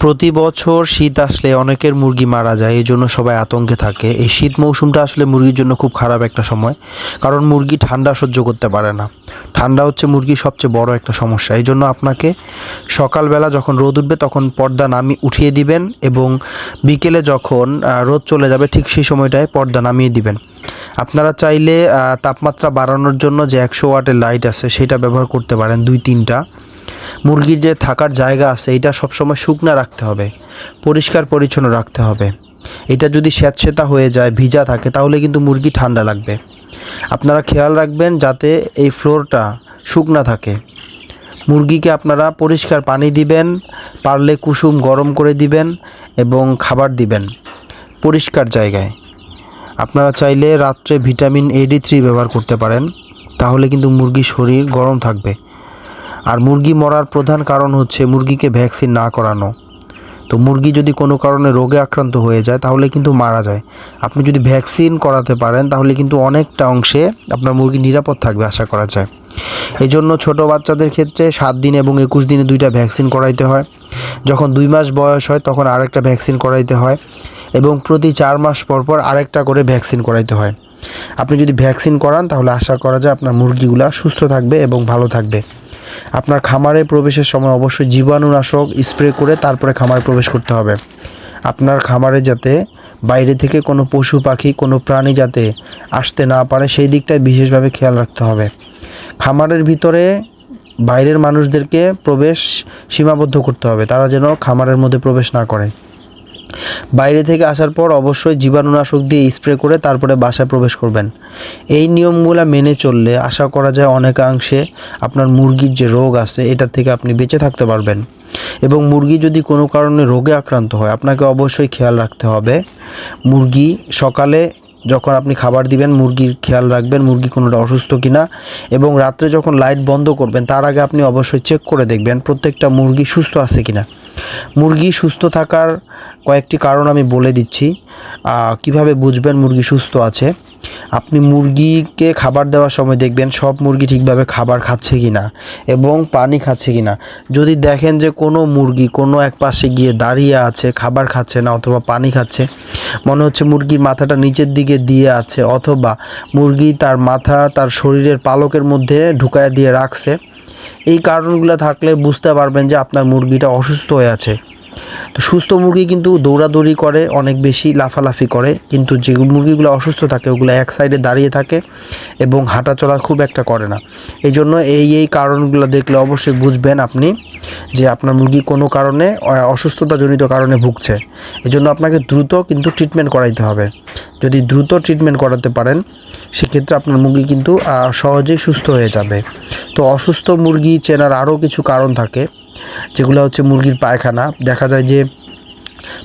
প্রতি বছর শীত আসলে অনেকের মুরগি মারা যায়, এই জন্য সবাই আতঙ্কে থাকে। এই শীত মৌসুমটা আসলে মুরগির জন্য খুব খারাপ একটা সময়, কারণ মুরগি ঠান্ডা সহ্য করতে পারে না। ঠান্ডা হচ্ছে মুরগির সবচেয়ে বড় একটা সমস্যা। এই জন্য আপনাকে সকালবেলা যখন রোদ উঠবে তখন পর্দা নামিয়ে উঠিয়ে দিবেন এবং বিকেলে যখন রোদ চলে যাবে ঠিক সেই সময়টায় পর্দা নামিয়ে দিবেন। আপনারা চাইলে তাপমাত্রা বাড়ানোর জন্য যে একশো ওয়াটের লাইট আছে সেটা ব্যবহার করতে পারেন দুই তিনটা। মুরগির যে থাকার জায়গা আছে, এটা সবসময় শুকনা রাখতে হবে, পরিষ্কার পরিচ্ছন্ন রাখতে হবে। এটা যদি স্যাঁতসেতা হয়ে যায়, ভিজা থাকে, তাহলে কিন্তু মুরগি ঠান্ডা লাগবে। আপনারা খেয়াল রাখবেন যাতে এই ফ্লোরটা শুকনা থাকে। মুরগিকে আপনারা পরিষ্কার পানি দিবেন, পারলে কুসুম গরম করে দিবেন এবং খাবার দিবেন পরিষ্কার জায়গায়। আপনারা চাইলে রাত্রে ভিটামিন এডি থ্রি ব্যবহার করতে পারেন, তাহলে কিন্তু মুরগির শরীর গরম থাকবে। আর মুরগি মরার প্রধান কারণ হচ্ছে মুরগিকে ভ্যাকসিন না করানো। তো মুরগি যদি কোনো কারণে রোগে আক্রান্ত হয়ে যায়, তাহলে কিন্তু মারা যায়। আপনি যদি ভ্যাকসিন করাতে পারেন, তাহলে কিন্তু অনেকটা অংশে আপনার মুরগি নিরাপদ থাকবে আশা করা যায়। এই জন্য ছোটো বাচ্চাদের ক্ষেত্রে সাত দিন এবং একুশ দিনে দুইটা ভ্যাকসিন করাইতে হয়। যখন দুই মাস বয়স হয়, তখন আরেকটা ভ্যাকসিন করাইতে হয় এবং প্রতি চার মাস পর পর আরেকটা করে ভ্যাকসিন করাইতে হয়। আপনি যদি ভ্যাকসিন করান, তাহলে আশা করা যায় আপনার মুরগিগুলা সুস্থ থাকবে এবং ভালো থাকবে। আপনার খামারে প্রবেশের সময় অবশ্যই জীবাণুনাশক স্প্রে করে তারপরে খামারে প্রবেশ করতে হবে। আপনার খামারে যাতে বাইরে থেকে কোনো পশু পাখি, কোনো প্রাণী যাতে আসতে না পারে, সেই দিকটায় বিশেষভাবে খেয়াল রাখতে হবে। খামারের ভিতরে বাইরের মানুষদেরকে প্রবেশ সীমাবদ্ধ করতে হবে। তারা যেন খামারের মধ্যে প্রবেশ না করে। বাইরে থেকে আসার পর অবশ্যই জীবাণুনাশক দিয়ে স্প্রে করে তারপরে বাসায় প্রবেশ করবেন। এই নিয়মগুলো মেনে চললে আশা করা যায় অনেকাংশে আপনার মুরগির যে রোগ আছে, এটা থেকে আপনি বেঁচে থাকতে পারবেন। এবং মুরগি যদি কোনো কারণে রোগে আক্রান্ত হয়, আপনাকে অবশ্যই খেয়াল রাখতে হবে। মুরগি সকালে যখন আপনি খাবার দিবেন, মুরগির খেয়াল রাখবেন মুরগি কোনোটা অসুস্থ কিনা। এবং রাত্রে যখন লাইট বন্ধ করবেন, তার আগে আপনি অবশ্যই চেক করে দেখবেন প্রত্যেকটা মুরগি সুস্থ আছে কিনা। মুরগি সুস্থ থাকার কয়েকটি কারণ আমি বলে দিচ্ছি। কীভাবে বুঝবেন মুরগি সুস্থ আছে? আপনি মুরগিকে খাবার দেওয়ার সময় দেখবেন সব মুরগি ঠিকভাবে খাবার খাচ্ছে কি না এবং পানি খাচ্ছে কি না যদি দেখেন যে কোনো মুরগি কোনো এক পাশে গিয়ে দাঁড়িয়ে আছে, খাবার খাচ্ছে না অথবা পানি খাচ্ছে, মনে হচ্ছে মুরগির মাথাটা নিচের দিকে দিয়ে আছে অথবা মুরগি তার মাথা তার শরীরের পালকের মধ্যে ঢুকায় দিয়ে রাখছে এই কারণগুলো থাকলে বুঝতে পারবেন যে আপনার মুরগিটা অসুস্থ হয়ে আছে। তো সুস্থ মুরগি কিন্তু দৌড়াদৌড়ি করে, অনেক বেশি লাফালাফি করে। কিন্তু যে মুরগিগুলো অসুস্থ থাকে, ওগুলো এক সাইডে দাঁড়িয়ে থাকে এবং হাঁটাচলা খুব একটা করে না। এই জন্য এই এই কারণগুলো দেখলে অবশ্যই বুঝবেন আপনি যে আপনার মুরগি কোনো কারণে অসুস্থতাজনিত কারণে ভুগছে। এই জন্য আপনাকে দ্রুত কিন্তু ট্রিটমেন্ট করাইতে হবে। যদি দ্রুত ট্রিটমেন্ট করাতে পারেন, সেক্ষেত্রে আপনার মুরগি কিন্তু সহজেই সুস্থ হয়ে যাবে। তো অসুস্থ মুরগি চেনার আরও কিছু কারণ থাকে। যেগুলো হচ্ছে মুরগির পায়খানা। দেখা যায় যে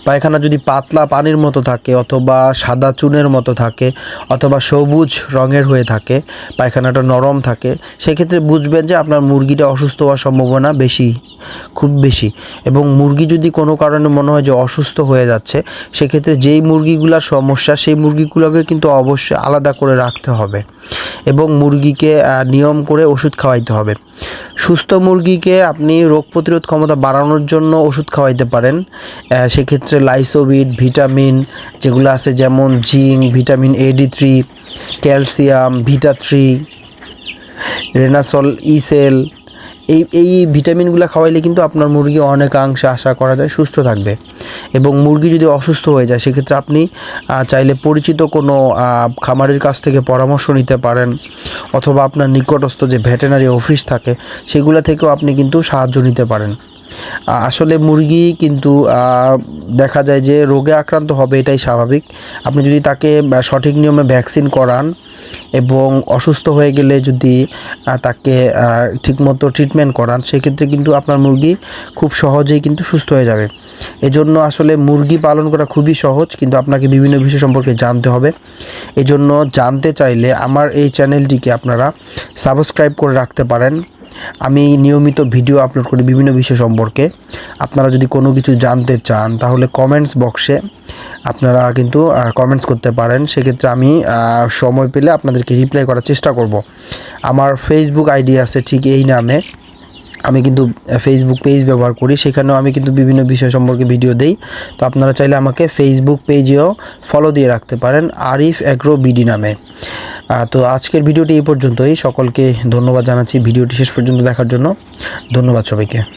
পায়খানা যদি পাতলা পানির মতো থাকে অথবা সাদা চুনের মতো থাকে অথবা সবুজ রঙের হয়ে থাকে, পায়খানাটা নরম থাকে, সেক্ষেত্রে বুঝবেন যে আপনার মুরগিটা অসুস্থ হওয়ার সম্ভাবনা বেশি, খুব বেশি। এবং মুরগি যদি কোনো কারণে মনে হয় যে অসুস্থ হয়ে যাচ্ছে, সেক্ষেত্রে যেই মুরগিগুলোর সমস্যা, সেই মুরগিগুলোকে কিন্তু অবশ্যই আলাদা করে রাখতে হবে। এবং মুরগিকে নিয়ম করে ওষুধ খাওয়াইতে হবে। সুস্থ মুরগিকে আপনি রোগ প্রতিরোধ ক্ষমতা বাড়ানোর জন্য ওষুধ খাওয়াইতে পারেন। সেক্ষেত্রে লাইসোভিট ভিটামিন যেগুলো আছে যেমন zinc, vitamin A D three, calcium, vita three, রেনাসল ইসেল এই এই ভিটামিনগুলো খাওয়াইলে কিন্তু আপনার মুরগি অনেকাংশে আশা করা যায় সুস্থ থাকবে। এবং মুরগি যদি অসুস্থ হয়ে যায়, সেক্ষেত্রে আপনি চাইলে পরিচিত কোনো খামারের কাছ থেকে পরামর্শ নিতে পারেন, অথবা আপনার নিকটস্থ যে ভেটেনারি অফিস থাকে, সেগুলো থেকেও আপনি কিন্তু সাহায্য নিতে পারেন। আসলে মুরগি কিন্তু দেখা যায় যে রোগে আক্রান্ত হবে, এটাই স্বাভাবিক। আপনি যদি তাকে সঠিক নিয়মে ভ্যাকসিন করান এবং অসুস্থ হয়ে গেলে যদি তাকে ঠিকমতো ট্রিটমেন্ট করান, সেক্ষেত্রে কিন্তু আপনার মুরগি খুব সহজেই কিন্তু সুস্থ হয়ে যাবে। এজন্য আসলে মুরগি পালন করা খুবই সহজ, কিন্তু আপনাকে বিভিন্ন বিষয় সম্পর্কে জানতে হবে। এজন্য জানতে চাইলে আমার এই চ্যানেলটিকে আপনারা সাবস্ক্রাইব করে রাখতে পারেন। আমি নিয়মিত ভিডিও আপলোড করি বিভিন্ন বিষয় সম্পর্কে। আপনারা যদি কোনো কিছু জানতে চান, তাহলে কমেন্টস বক্সে আপনারা কিন্তু কমেন্টস করতে পারেন। সেক্ষেত্রে আমি সময় পেলে আপনাদেরকে রিপ্লাই করার চেষ্টা করব। আমার ফেসবুক আইডি আছে ঠিক এই নামে। আমি কিন্তু ফেসবুক পেজ ব্যবহার করি। সেখানেও আমি কিন্তু বিভিন্ন বিষয় সম্পর্কে ভিডিও দেই। তো আপনারা চাইলে আমাকে ফেসবুক পেজেও ফলো দিয়ে রাখতে পারেন, আরিফ অ্যাগ্রো বিডি নামে। তো আজকের ভিডিওটি এই পর্যন্তই। সকলকে ধন্যবাদ জানাচ্ছি। ভিডিওটি শেষ পর্যন্ত দেখার জন্য। ধন্যবাদ সবাইকে।